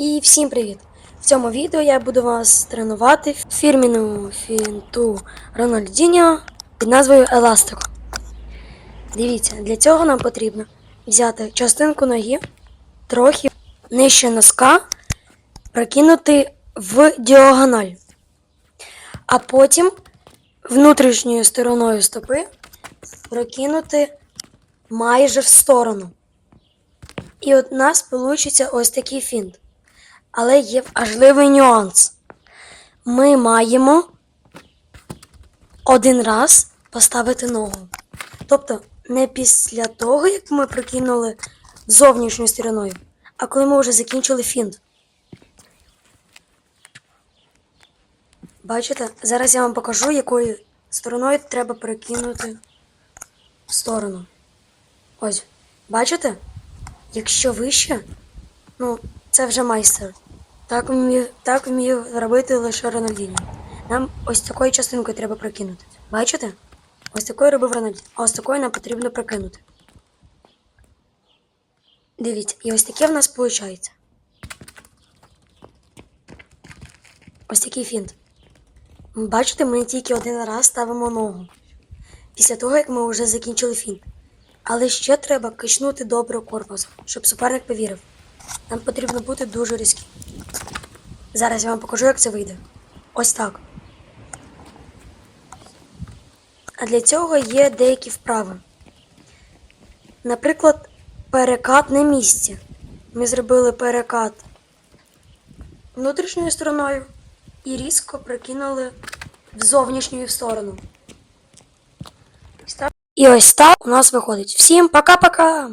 І всім привіт! В цьому відео я буду вас тренувати в фірміному фінту Рональдіньо під назвою Еластико. Дивіться, для цього нам потрібно взяти частинку ноги, трохи нижче носка, прокинути в діагональ, а потім внутрішньою стороною стопи прокинути майже в сторону. І от у нас вийде ось такий фінт. Але є важливий нюанс. Ми маємо один раз поставити ногу. Тобто не після того, як ми прокинули зовнішньою стороною, а коли ми вже закінчили фінт. Бачите? Зараз я вам покажу, якою стороною треба перекинути в сторону. Ось, бачите? Якщо вище, ну, це вже майстер. Так вмів, так вмів робити лише Рональдінho. Нам ось такою частинкою треба прокинути. Бачите? Ось такою робив Рональдінho, а ось такою нам потрібно прокинути. Дивіться, і ось таке в нас виходить. Ось такий фінт. Бачите, ми тільки один раз ставимо ногу. Після того, як ми вже закінчили фінт. Але ще треба качнути добре корпус, щоб суперник повірив. Нам потрібно бути дуже різким. Зараз я вам покажу, як це вийде. Ось так. А для цього є деякі вправи. Наприклад, перекат на місці. Ми зробили перекат внутрішньою стороною і різко прикинули в зовнішню сторону. І ось так у нас виходить. Всім пока-пока!